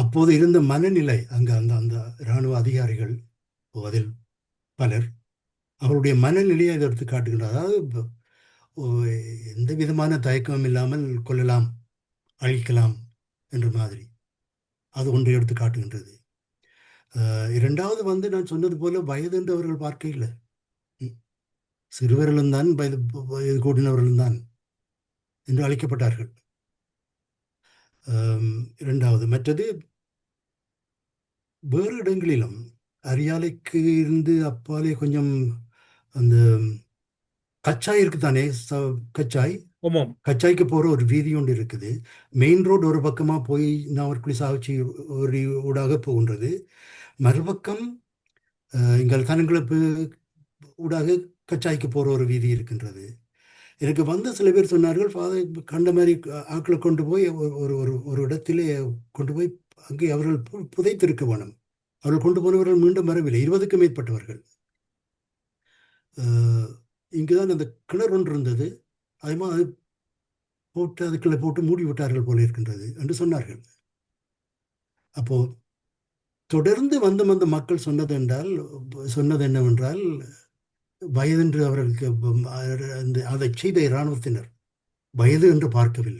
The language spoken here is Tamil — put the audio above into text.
அப்போது இருந்த மனநிலை அங்கே அந்த அந்த இராணுவ அதிகாரிகள் அதில் பலர் அவருடைய மனநிலையை அதை எடுத்து காட்டுகின்றார். அதாவது ஓ, எந்த விதமான தயக்கமும் இல்லாமல் கொல்லலாம் அழிக்கலாம் என்ற மாதிரி அது ஒன்று எடுத்து காட்டுகின்றது. இரண்டாவது வந்து நான் சொன்னது போல வயது என்று அவர்கள் பார்க்க இல்லை. ம். சிறுவர்களும் தான் வயது வயது கூடினவர்களும் தான் என்று அழைக்கப்பட்டார்கள். இரண்டாவது மற்றது வேறு இடங்களிலும் அரியாலைக்கு இருந்து அப்பாலே கொஞ்சம் அந்த கச்சாய் இருக்குதானே? ச- கச்சாய்? ஆமாம். கச்சாய்க்கு போகிற ஒரு வீதி ஒன்று இருக்குது. மெயின் ரோடு ஒரு பக்கமாக போய் நாவற்குழி சாவச்சி ஒரு ஊடாக போகின்றது. மறுபக்கம் எங்கள் கனங்கிழப்பு ஊடாக கச்சாய்க்கு போகிற ஒரு வீதி இருக்கின்றது. எனக்கு வந்த சில பேர் சொன்னார்கள் ஃபாதர் கண்ட மாதிரி ஆட்களை கொண்டு போய் ஒரு ஒரு ஒரு ஒரு இடத்திலே கொண்டு போய் அங்கே அவர்கள் பு- புதைத்திருக்க வேணும். அவர்கள் கொண்டு போனவர்கள் மீண்டும் வரவில்லை. இருபதுக்கும் மேற்பட்டவர்கள். இங்கே இங்குதான் அந்த கிணறு ஒன்று இருந்தது. அதே அது போட்டு அதுக்குள்ளே போட்டு மூடி விட்டார்கள் போல இருக்கின்றது என்று சொன்னார்கள். அப்போ தொடர்ந்து வந்த வந்த மக்கள் சொன்னது என்றால் சொன்னது என்னவென்றால் வயதென்று அவர்களுக்கு அந்த அதை செய்த இராணுவத்தினர் வயது என்று பார்க்கவில்லை.